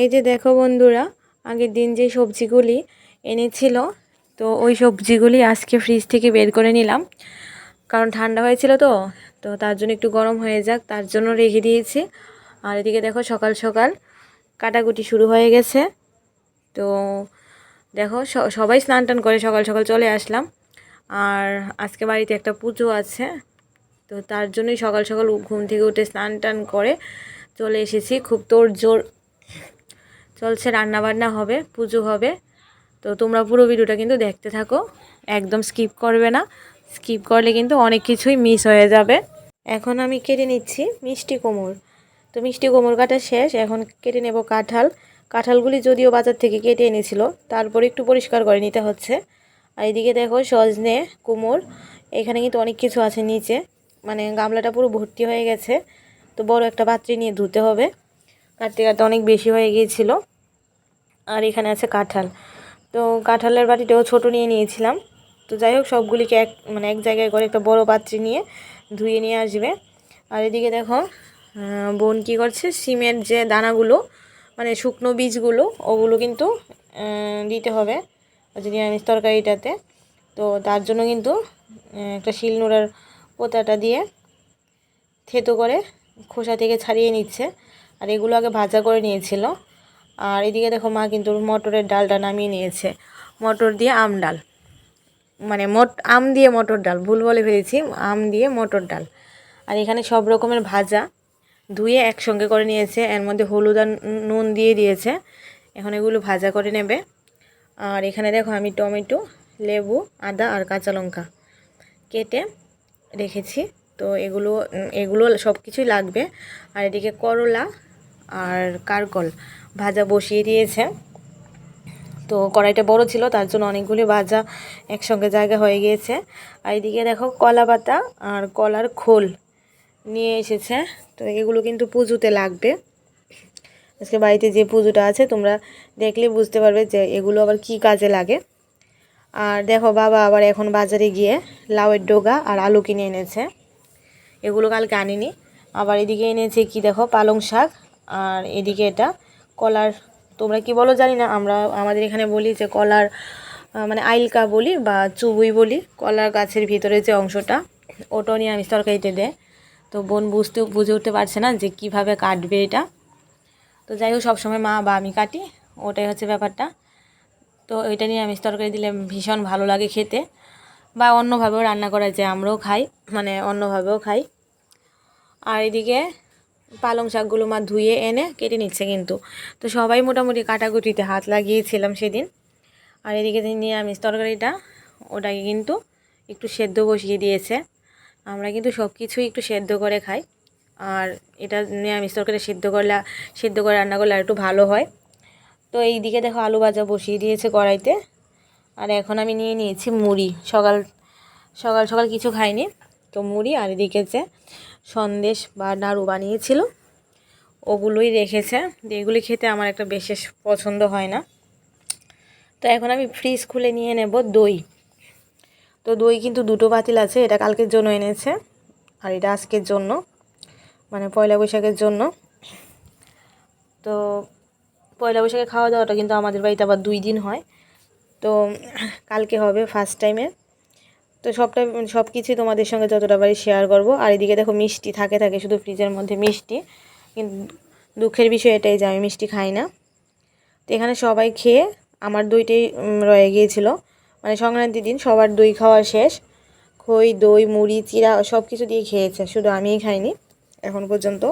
এই যে দেখো বন্ধুরা, আগের দিন যে সবজিগুলি এনেছিল, তো ওই সবজিগুলি আজকে ফ্রিজ থেকে বের করে নিলাম। কারণ ঠান্ডা হয়েছিল তো তো তার জন্য একটু গরম হয়ে যাক, তার জন্য রেখে দিয়েছি। আর এদিকে দেখো সকাল সকাল কাটাকুটি শুরু হয়ে গেছে। তো দেখো সবাই স্নান টান করে সকাল সকাল চলে আসলাম। আর আজকে বাড়িতে একটা পুজো আছে, তো তার জন্যই সকাল সকাল ঘুম থেকে উঠে স্নান টান করে চলে এসেছি। খুব তোর জোর চলছে রান্না বান্না হবে, পুজো হবে। তো তোমরা পুরো ভিডিওটা কিন্তু দেখতে থাকো, একদম স্কিপ করবে না। স্কিপ করলে কিন্তু অনেক কিছুই মিস হয়ে যাবে। এখন আমি কেটে নিচ্ছি মিষ্টি কোমর তো মিষ্টি কোমর কাটা শেষ, এখন কেটে নেব কাঁঠাল। কাঁঠালগুলি যদিও বাজার থেকে কেটে এনেছিল, তারপর একটু পরিষ্কার করে নিতে হচ্ছে। আর এদিকে দেখো সজনে কুমোর এখানে কিন্তু অনেক কিছু আছে নিচে। মানে গামলাটা পুরো ভর্তি হয়ে গেছে। তো বড় একটা পাত্রে নিয়ে ধুতে হবে। কাটতে কাটতে অনেক বেশি হয়ে গিয়েছিল। আর এখানে আছে কাঁঠাল। তো কাঁঠালের বাটিটাও ছোট নিয়ে নিয়েছিলাম। তো যাই হোক, সবগুলিকে এক মানে এক জায়গায় করে একটা বড় পাত্রে নিয়ে ধুয়ে নিয়ে আসবে। আর এদিকে দেখো বোন কী করছে? সিমের যে দানাগুলো মানে শুকনো বীজগুলো, ওগুলো কিন্তু দিতে হবে হচ্ছে নিরামিষ তরকারিটাতে। তো তার জন্য কিন্তু একটা শিলনোড়ার পোতাটা দিয়ে থেতো করে খোসা থেকে ছাড়িয়ে নিচ্ছে। আর এগুলো আগে ভাজা করে নিয়েছিল। আর এদিকে দেখো মা কিন্তু মটরের ডালটা নামিয়ে নিয়েছে। মটর দিয়ে আম ডাল। মানে মট, আম দিয়ে মটর ডাল, ভুল বলে ফেলেছি, আম দিয়ে মটর ডাল। আর এখানে সব রকমের ভাজা ধুয়ে একসঙ্গে করে নিয়েছে। এর মধ্যে হলুদ আর নুন দিয়ে দিয়েছে। এখন এগুলো ভাজা করে নেবে। আর এখানে দেখো আমি টমেটো, লেবু, আদা আর কাঁচা লঙ্কা কেটে রেখেছি। তো এগুলো এগুলো সব কিছুই লাগবে। আর এদিকে করলা আর কারকল ভাজা বসিয়ে দিয়েছে। তো কড়াইটা বড় ছিল, তার জন্য অনেকগুলি ভাজা একসঙ্গে জায়গা হয়ে গিয়েছে। আর এদিকে দেখো কলা পাতা আর কলার খোল নিয়ে এসেছে। তো এগুলো কিন্তু পুজোতে লাগবে। আজকে বাড়িতে যে পুজোটা আছে, তোমরা দেখলে বুঝতে পারবে যে এগুলো আবার কি কাজে লাগে। আর দেখো বাবা আবার এখন বাজারে গিয়ে লাউয়ের ডোগা আর আলু কিনে এনেছে। এগুলো কালকে আনিনি। আবার এদিকে এনেছে কি দেখো, পালং শাক আর এদিকে এটা কলার, তোমরা কি বলো জানি না, আমরা, আমাদের এখানে বলি যে কলার মানে আইলকা বলি বা চুবুই বলি, কলার গাছের ভিতরে যে অংশটা ওটাও নিয়ে আমি তরকারিতে দেয় তো বোন বুঝতে, বুঝে উঠতে পারছে না যে কীভাবে কাটবে এটা। তো যাই হোক, সবসময় মা বা আমি কাটি, ওটাই হচ্ছে ব্যাপারটা। তো এটা নিয়ে আমি তরকারি দিলে ভীষণ ভালো লাগে খেতে। বা অন্যভাবেও রান্না করা যায়, আমরাও খাই মানে অন্যভাবেও খাই। আর এদিকে পালং শাকগুলো মা ধুয়ে এনে কেটে নিচ্ছে কিন্তু। তো সবাই মোটামুটি কাটাকুটিতে হাত লাগিয়েছিলাম সেদিন। আর এদিকে নিরামিষ তরকারিটা, ওটাকে কিন্তু একটু সেদ্ধ বসিয়ে দিয়েছে। আমরা কিন্তু সব কিছুই একটু সেদ্ধ করে খাই। আর এটা নিরামিষ তরকারি সেদ্ধ করলে, সেদ্ধ করে রান্না করলে আর একটু ভালো হয়। তো এই দিকে দেখো আলু ভাজা বসিয়ে দিয়েছে কড়াইতে। আর এখন আমি নিয়ে নিয়েছি মুড়ি। সকাল সকাল সকাল কিছু খাইনি। তো মুড়ি আর এদিকে যে সন্দেশ বা নাড়ু বানিয়েছিল। ওগুলোই রেখেছে। এগুলি খেতে আমার একটা বিশেষ পছন্দ হয় না। তো এখন আমি ফ্রিজ খুলে নিয়ে নেব দই। তো দই কিন্তু দুটো বাতিল আছে, এটা কালকের জন্য এনেছে, আর এটা আজকের জন্য মানে পয়লা বৈশাখের জন্য। তো পয়লা বৈশাখে খাওয়া দাওয়াটা কিন্তু আমাদের বাড়িতে আবার দুই দিন হয়। তো কালকে হবে ফার্স্ট টাইমে তো সবটা সব কিছুই তোমাদের সঙ্গে যতটা পারি শেয়ার করব। আর এদিকে দেখো মিষ্টি থাকে থাকে, শুধু ফ্রিজের মধ্যে মিষ্টি। কিন্তু দুঃখের বিষয় এটাই যে আমি মিষ্টি খাই না। তো এখানে সবাই খেয়ে আমার দইটাই রয়ে গিয়েছিল। মানে সংক্রান্তির দিন সবার দই খাওয়া শেষ। খই, দই, মুড়ি চিরা সব কিছু দিয়ে খেয়েছে, শুধু আমিই খাইনি এখন পর্যন্ত।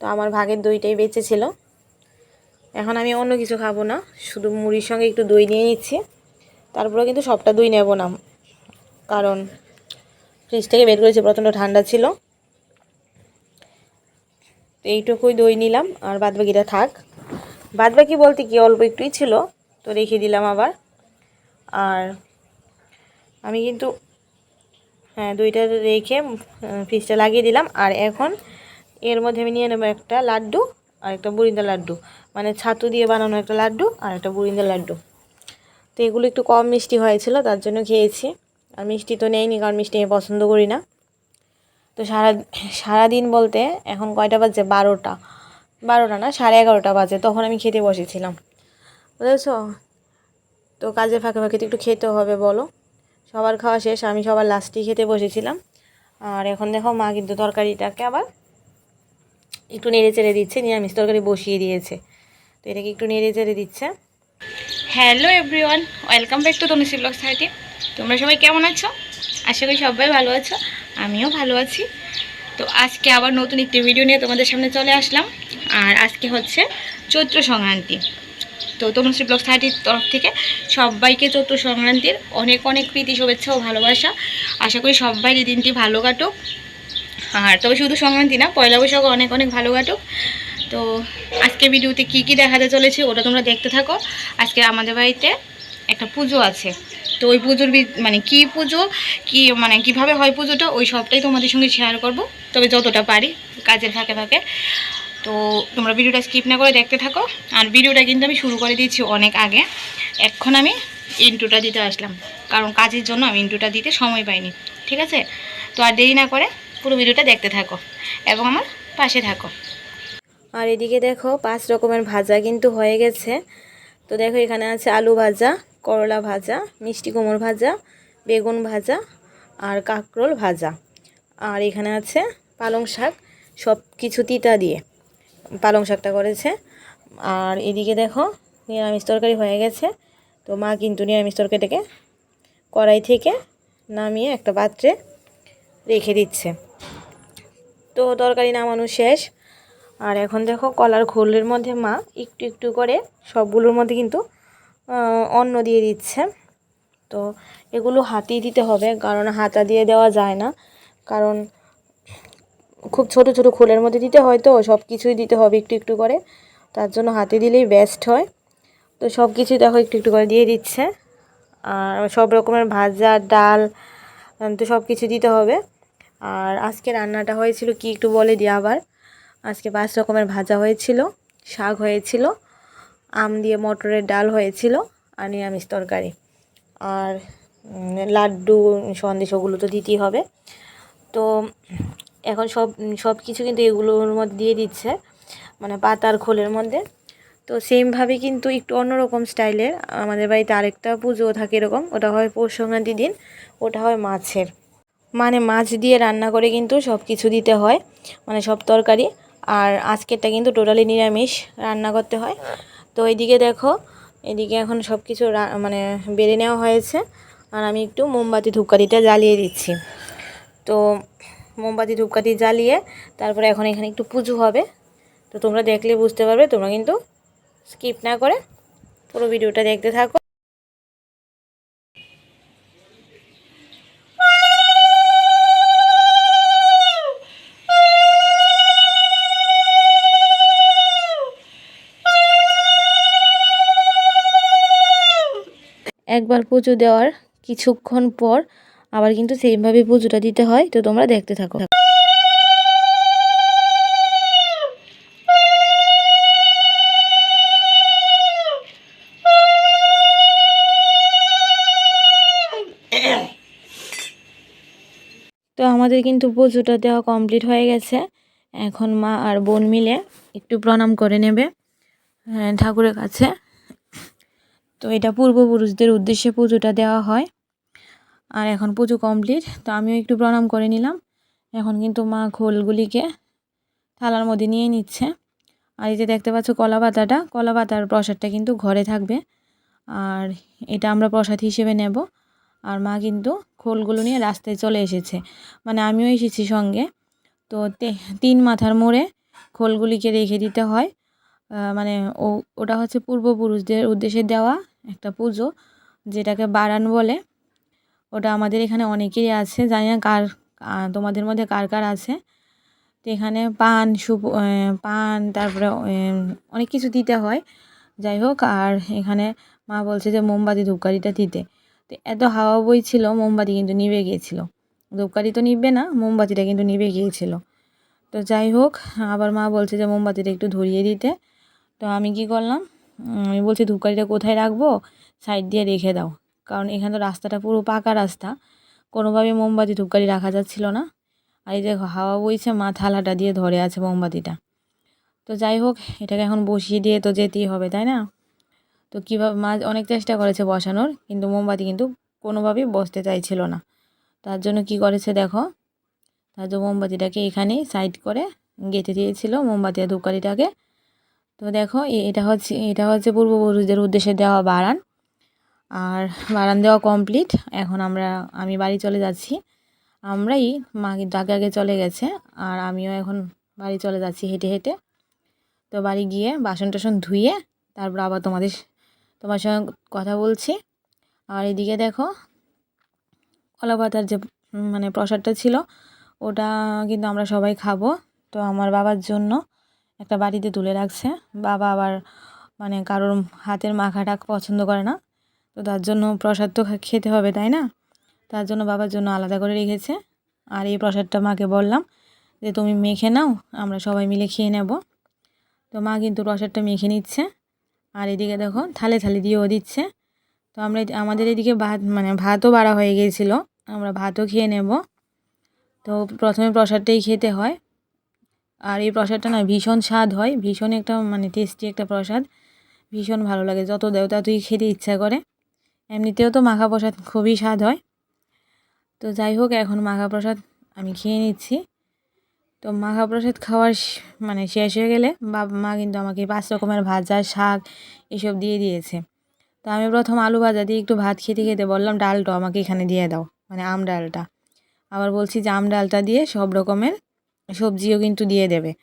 তো আমার ভাগের দইটাই বেঁচে ছিল। এখন আমি অন্য কিছু খাব না, শুধু মুড়ির সঙ্গে একটু দই নিয়ে নিচ্ছি। তারপরে কিন্তু সবটা দই নেব না। কারণ ফ্রিজ থেকে বের করেছি, প্রচণ্ড ঠান্ডা ছিল। তো এইটুকুই দই নিলাম, আর বাদ বাকিটা থাক। বাদ বাকি বলতে কি, অল্প একটুই ছিল, তো রেখে দিলাম আবার। আর আমি কিন্তু হ্যাঁ দইটা রেখে ফ্রিজটা লাগিয়ে দিলাম। আর এখন এর মধ্যে আমি নিয়ে নেব একটা লাড্ডু আর একটা বুড়িন্দা লাড্ডু। মানে ছাতু দিয়ে বানানো একটা লাড্ডু আর একটা বুড়িন্দা লাড্ডু। তো এগুলো একটু কম মিষ্টি হয়েছিল, তার জন্য খেয়েছি। আর মিষ্টি তো নেইনি, কারণ মিষ্টি আমি পছন্দ করি না। তো সারা, সারাদিন বলতে এখন কয়টা বাজছে? বারোটা। বারোটা না, সাড়ে এগারোটা বাজে, তখন আমি খেতে বসেছিলাম। বুঝেছ? তো কাজের ফাঁকে ফাঁকে তো একটু খেতে হবে, বলো। সবার খাওয়া শেষ, আমি সবার লাস্টেই খেতে বসেছিলাম। আর এখন দেখো মা কিন্তু তরকারিটাকে আবার একটু নেড়ে চেড়ে দিচ্ছে, নিরামিষ তরকারি বসিয়ে দিয়েছে। তো এটাকে একটু নেড়ে চেড়ে দিচ্ছে। Hello everyone welcome back to Tanushree blog সাইটে তোমরা সবাই কেমন আছো? আশা করি সবাই ভালো আছো, আমিও ভালো আছি। তো আজকে আবার নতুন একটি ভিডিও নিয়ে তোমাদের সামনে চলে আসলাম। আর আজকে হচ্ছে চৈত্র সংক্রান্তি। তো তনুশ্রী ব্লগ সাইটির তরফ থেকে সবাইকে চৈত্র সংক্রান্তির অনেক অনেক প্রীতি, শুভেচ্ছা ও ভালোবাসা। আশা করি সবাই এই দিনটি ভালো কাটুক। আর তবে শুধু সংক্রান্তি না, পয়লা বৈশাখও অনেক অনেক ভালো কাটুক। তো আজকে ভিডিওতে কি কি দেখাতে চলেছে ওটা তোমরা দেখতে থাকো। আজকে আমাদের বাড়িতে একটা পুজো আছে। তো ওই পুজোর মানে কি পুজো, কি মানে কীভাবে হয় পুজোটা, ওই সবটাই তোমাদের সঙ্গে শেয়ার করব। তবে যতটা পারি, কাজের ফাঁকে ফাঁকে। তো তোমরা ভিডিওটা স্কিপ না করে দেখতে থাকো। আর ভিডিওটা কিন্তু আমি শুরু করে দিয়েছি অনেক আগে। এখন আমি ইন্টুটা দিতে আসলাম। কারণ কাজের জন্য আমি ইন্টুটা দিতে সময় পাইনি। ঠিক আছে? তো আর দেরি না করে পুরো ভিডিওটা দেখতে থাকো এবং আমার পাশে থাকো। আর এদিকে দেখো, পাঁচ রকমের ভাজা কিন্তু হয়ে গেছে। তো দেখো এখানে আছে আলু ভাজা করলা ভাজা, মিষ্টি কুমড় ভাজা, বেগুন ভাজা আর কাঁকরোল ভাজা। আর এখানে আছে পালং শাক সব কিছু তিতা দিয়ে পালং শাকটা করেছে। আর এদিকে দেখো নিরামিষ তরকারি হয়ে গেছে। তো মা কিন্তু নিরামিষ তরকারিটাকে কড়াই থেকে নামিয়ে একটা পাত্রে রেখে দিচ্ছে। তো তরকারি নামানো শেষ। আর এখন দেখো কলার খোলের মধ্যে মা একটু একটু করে সবগুলোর মধ্যে কিন্তু অন্ন দিয়ে দিচ্ছে। তো এগুলো হাতেই দিতে হবে, কারণ হাতা দিয়ে দেওয়া যায় না। কারণ খুব ছোট ছোট খোলের মধ্যে দিতে হয় তো, সব কিছুই দিতে হবে একটু একটু করে। তার জন্য হাতে দিলেই বেস্ট হয়। তো সব কিছুই দেখো একটু একটু করে দিয়ে দিচ্ছে। আর সব রকমের ভাজা, ডাল তো সব কিছু দিতে হবে। আর আজকে রান্নাটা হয়েছিল, কি একটু বলে দিই আবার। আজকে পাঁচ রকমের ভাজা হয়েছিল, শাক হয়েছিল। আম দিয়ে মটরের ডাল হয়েছিল আর নিরামিষ তরকারি। আর লাড্ডু, সন্দেশ ওগুলো তো দিতেই হবে। তো এখন সব সব কিছু কিন্তু এগুলোর মধ্যে দিয়ে দিচ্ছে মানে পাতার খোলের মধ্যে। তো সেমভাবে কিন্তু একটু অন্যরকম স্টাইলের আমাদের বাড়িতে আরেকটা পুজো থাকে এরকম, ওটা হয় পৌষ সংক্রান্তির দিন, ওটা হয় মাছের। মানে মাছ দিয়ে রান্না করে কিন্তু সব কিছু দিতে হয় মানে সব তরকারি। আর আজকেরটা কিন্তু টোটালি নিরামিষ রান্না করতে হয়। তো এইদিকে দেখো, এদিকে এখন সব কিছু মানে বেড়ে নেওয়া হয়েছে। আর আমি একটু মোমবাতি ধূপকাঠিটা জ্বালিয়ে দিচ্ছি। তো মোমবাতি ধূপকাঠি জ্বালিয়ে তারপরে এখন এখানে একটু পুজো হবে। তো তোমরা দেখলে বুঝতে পারবে, তোমরা কিন্তু স্কিপ না করে পুরো ভিডিওটা দেখতে থাকো। একবার পুজো দেওয়ার কিছুক্ষণ পর আবার কিন্তু সেইভাবে পুজোটা দিতে হয় তো তোমরা দেখতে থাকো। তো আমাদের কিন্তু পুজোটা দেওয়া কমপ্লিট হয়ে গেছে। এখন মা আর বোন মিলে একটু প্রণাম করে নেবে হ্যাঁ, ঠাকুরের কাছে। তো এটা পূর্বপুরুষদের উদ্দেশ্যে পুজোটা দেওয়া হয়। আর এখন পুজো কমপ্লিট তো আমিও একটু প্রণাম করে নিলাম। এখন কিন্তু মা খোলগুলিকে থালার মধ্যে নিয়ে নিচ্ছে। আর এই যে দেখতে পাচ্ছ কলা পাতাটা, কলা পাতার প্রসাদটা কিন্তু ঘরে থাকবে। আর এটা আমরা প্রসাদ হিসেবে নেব। আর মা কিন্তু খোলগুলো নিয়ে রাস্তায় চলে এসেছে। মানে আমিও এসেছি সঙ্গে। তো তিন মাথার মোড়ে খোলগুলিকে রেখে দিতে হয়। মানে ও, ওটা হচ্ছে পূর্বপুরুষদের উদ্দেশ্যে দেওয়া। একটা পুজো, যেটাকে বারান বলে। ওটা আমাদের এখানে অনেকেরই আছে, জানি না কার তোমাদের মধ্যে কার কার আছে। তো এখানে পান, সুপ পান, তারপরে অনেক কিছু দিতে হয়। যাই হোক, আর এখানে মা বলছে যে মোমবাতি ধূপকাঠিটা দিতে। তো এত হাওয়া বইছিল মোমবাতি কিন্তু নিভে গিয়েছিল। ধূপকাঠি তো নিভবে না, মোমবাতিটা কিন্তু নিভে গিয়েছিল। তো যাই হোক, আবার মা বলছে যে মোমবাতিটা একটু ধরিয়ে দিতে। তো আমি কি করলাম আমি বলছি ধূপকাঠিটা কোথায় রাখব? সাইড দিয়ে রেখে দাও। কারণ এখানে তো রাস্তাটা পুরো পাকা রাস্তা। কোনোভাবে মোমবাতি, ধূপকাঠি রাখা যাচ্ছিল না। আর এই যে হাওয়া বইছে, মা থালাটা দিয়ে ধরে আছে মোমবাতিটা। তো যাই হোক, এটাকে এখন বসিয়ে দিয়ে তো যেতেই হবে, তাই না? তো কীভাবে, মা অনেক চেষ্টা করেছে বসানোর, কিন্তু মোমবাতি কিন্তু কোনোভাবেই বসতে চাইছিল না। তার জন্য কি করেছে দেখো, তার জন্য মোমবাতিটাকে এখানেই সাইড করে গেঁথে দিয়েছিল মোমবাতি আর ধূপকাঠিটাকে। তো দেখো এটা হচ্ছে এটা হচ্ছে পূর্বপুরুষদের উদ্দেশ্যে দেওয়া বারান। আর বারান দেওয়া কমপ্লিট এখন আমরা, আমি বাড়ি চলে যাচ্ছি। আমরাই মা কিন্তু আগে আগে চলে গেছে, আর আমিও এখন বাড়ি চলে যাচ্ছি হেঁটে হেঁটে। তো বাড়ি গিয়ে বাসন টাসন ধুয়ে তারপর আবার তোমাদের, তোমার সঙ্গে কথা বলছি। আর এদিকে দেখো, কলা পাতার যে মানে প্রসাদটা ছিল, ওটা কিন্তু আমরা সবাই খাব, তো আমার বাবার জন্য। একটা বাটিতে তুলে রাখছে। বাবা আবার মানে কারোর হাতের মাখাটা পছন্দ করে না। তো তার জন্য প্রসাদ তো খেতে হবে, তাই না? তার জন্য বাবার জন্য আলাদা করে রেখেছে। আর এই প্রসাদটা মাকে বললাম যে, তুমি মেখে নাও, আমরা সবাই মিলে খেয়ে নেব। তো মা কিন্তু প্রসাদটা মেখে নিচ্ছে। আর এদিকে দেখো, থালে থালে দিয়েও দিচ্ছে। তো আমরা আমাদের এদিকে ভাত মানে ভাতও বাড়া হয়ে গিয়েছিল। আমরা ভাতও খেয়ে নেব। তো প্রথমে প্রসাদটাই খেতে হয়। আর এই প্রসাদটা না ভীষণ স্বাদ হয়, ভীষণ একটা মানে টেস্টি একটা প্রসাদ, ভীষণ ভালো লাগে, যত দেও ততই খেতে ইচ্ছা করে। এমনিতেও তো মাখা প্রসাদ খুবই স্বাদ হয়। তো যাই হোক, এখন মাখা প্রসাদ আমি খেয়ে নিচ্ছি। তো মাখা প্রসাদ খাওয়ার মানে শেষ হয়ে গেলে বাবা মা কিন্তু আমাকে পাঁচ রকমের ভাজা, শাক এসব দিয়ে দিয়েছে। তো আমি প্রথম আলু ভাজা দিয়ে একটু ভাত খেতে খেতে বললাম, ডালটা আমাকে এখানে দিয়ে দাও। মানে আম ডালটা। আবার বলছি যে আম ডালটা দিয়ে সব রকমের সবজিও কিন্তু দিয়ে দেবে।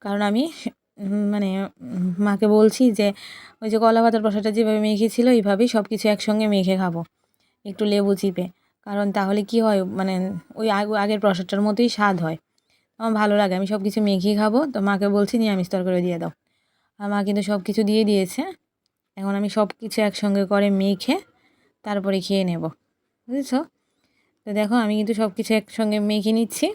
কারণ আমি মানে মাকে বলছি যে, ওই যে কলা পাতার প্রসাদটা যেভাবে মেখেছিল এইভাবেই সব কিছু একসঙ্গে মেখে খাব। একটু লেবু চিপে। কারণ তাহলে কি হয় মানে ওই আগ- আগের প্রসাদটার মতোই স্বাদ হয়। আমার ভালো লাগে, আমি সব কিছু মেখেই খাব। তো মাকে বলছি, নিরামিষ তরকারি দিয়ে দাও। আর মা কিন্তু সব কিছু দিয়ে দিয়েছে। এখন আমি সব কিছু একসঙ্গে করে মেখে তারপরে খেয়ে নেব। বুঝেছ? তো দেখো, আমি কিন্তু সব কিছু একসঙ্গে মেখে নিচ্ছি।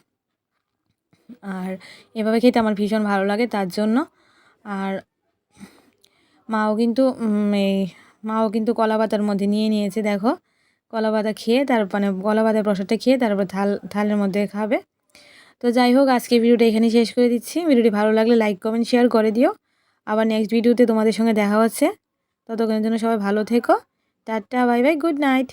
আর এভাবে খেতে আমার ভীষণ ভালো লাগে তার জন্য। আর মাও কিন্তু এই মাও কিন্তু কলা পাতার মধ্যে নিয়ে নিয়েছে, দেখো। কলা পাতা খেয়ে তার মানে কলা পাতার প্রসাদটা খেয়ে তারপর থাল, থালের মধ্যে খাবে। তো যাই হোক আজকে ভিডিওটা এখানেই শেষ করে দিচ্ছি। ভিডিওটি ভালো লাগলে লাইক, কমেন্ট, শেয়ার করে দিও। আবার নেক্সট ভিডিওতে তোমাদের সঙ্গে দেখা হচ্ছে। ততক্ষণের জন্য সবাই ভালো থেকো। Tata, bye bye, good night.